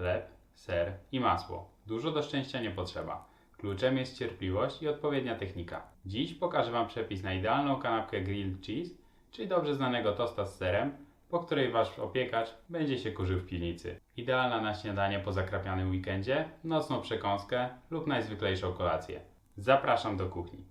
Chleb, ser i masło. Dużo do szczęścia nie potrzeba. Kluczem jest cierpliwość i odpowiednia technika. Dziś pokażę Wam przepis na idealną kanapkę grilled cheese, czyli dobrze znanego tosta z serem, po której Wasz opiekacz będzie się kurzył w piwnicy. Idealna na śniadanie po zakrapianym weekendzie, nocną przekąskę lub najzwyklejszą kolację. Zapraszam do kuchni.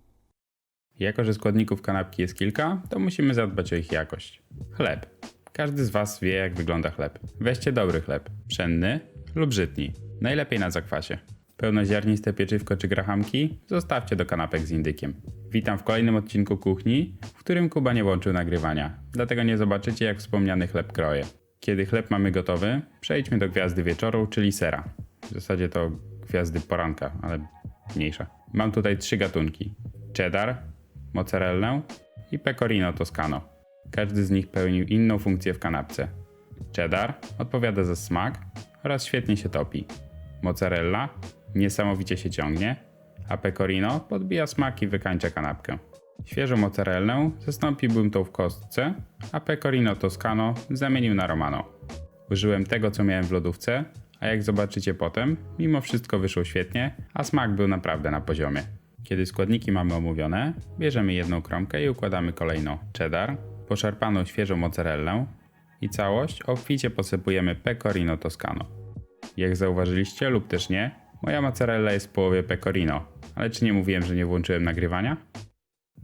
Jako, że składników kanapki jest kilka, to musimy zadbać o ich jakość. Chleb. Każdy z Was wie, jak wygląda chleb. Weźcie dobry chleb, pszenny lub żytni, najlepiej na zakwasie. Pełnoziarniste pieczywko czy grahamki zostawcie do kanapek z indykiem. Witam w kolejnym odcinku kuchni, w którym Kuba nie włączył nagrywania, dlatego nie zobaczycie, jak wspomniany chleb kroję. Kiedy chleb mamy gotowy, przejdźmy do gwiazdy wieczoru, czyli sera. W zasadzie to gwiazdy poranka, ale mniejsza. Mam tutaj trzy gatunki: cheddar, mozzarellę i pecorino toscano. Każdy z nich pełnił inną funkcję w kanapce. Cheddar odpowiada za smak oraz świetnie się topi. Mozzarella niesamowicie się ciągnie, a pecorino podbija smak i wykańcza kanapkę. Świeżą mozzarellę zastąpiłbym tą w kostce, a pecorino toscano zamienił na romano. Użyłem tego, co miałem w lodówce, a jak zobaczycie potem, mimo wszystko wyszło świetnie, a smak był naprawdę na poziomie. Kiedy składniki mamy omówione, bierzemy jedną kromkę i układamy kolejną cheddar, poszarpaną świeżą mozzarellę i całość obficie posypujemy pecorino toscano. Jak zauważyliście lub też nie, moja mozzarella jest w połowie pecorino, ale czy nie mówiłem, że nie włączyłem nagrywania?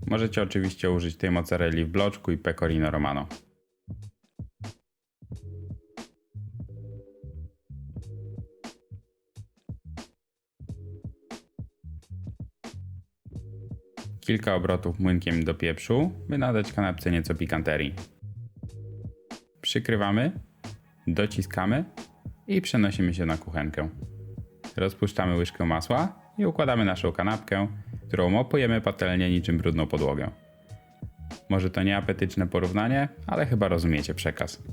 Możecie oczywiście użyć tej mozzarelli w bloczku i pecorino romano. Kilka obrotów młynkiem do pieprzu, by nadać kanapce nieco pikanterii. Przykrywamy, dociskamy i przenosimy się na kuchenkę. Rozpuszczamy łyżkę masła i układamy naszą kanapkę, którą mopujemy patelnię niczym brudną podłogę. Może to nieapetyczne porównanie, ale chyba rozumiecie przekaz.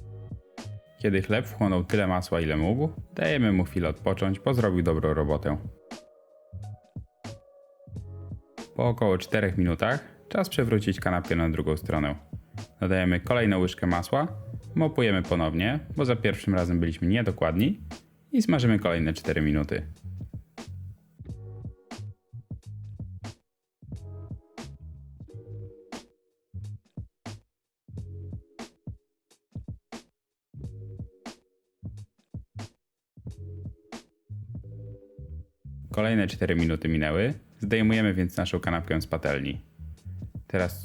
Kiedy chleb wchłonął tyle masła, ile mógł, dajemy mu chwilę odpocząć, bo zrobił dobrą robotę. Po około 4 minutach czas przewrócić kanapkę na drugą stronę. Dodajemy kolejną łyżkę masła, mopujemy ponownie, bo za pierwszym razem byliśmy niedokładni i smażymy kolejne 4 minuty. Kolejne 4 minuty minęły. Zdejmujemy więc naszą kanapkę z patelni. Teraz.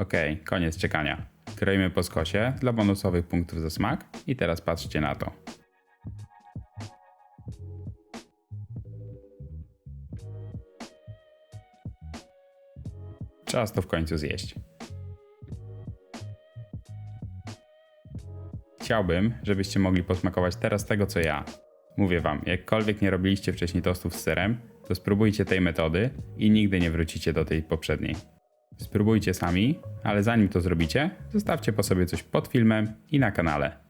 Okej, koniec czekania. Kroimy po skosie dla bonusowych punktów za smak i teraz patrzcie na to. Czas to w końcu zjeść. Chciałbym, żebyście mogli posmakować teraz tego, co ja. Mówię wam, jakkolwiek nie robiliście wcześniej tostów z serem, to spróbujcie tej metody i nigdy nie wrócicie do tej poprzedniej. Spróbujcie sami, ale zanim to zrobicie, zostawcie po sobie coś pod filmem i na kanale.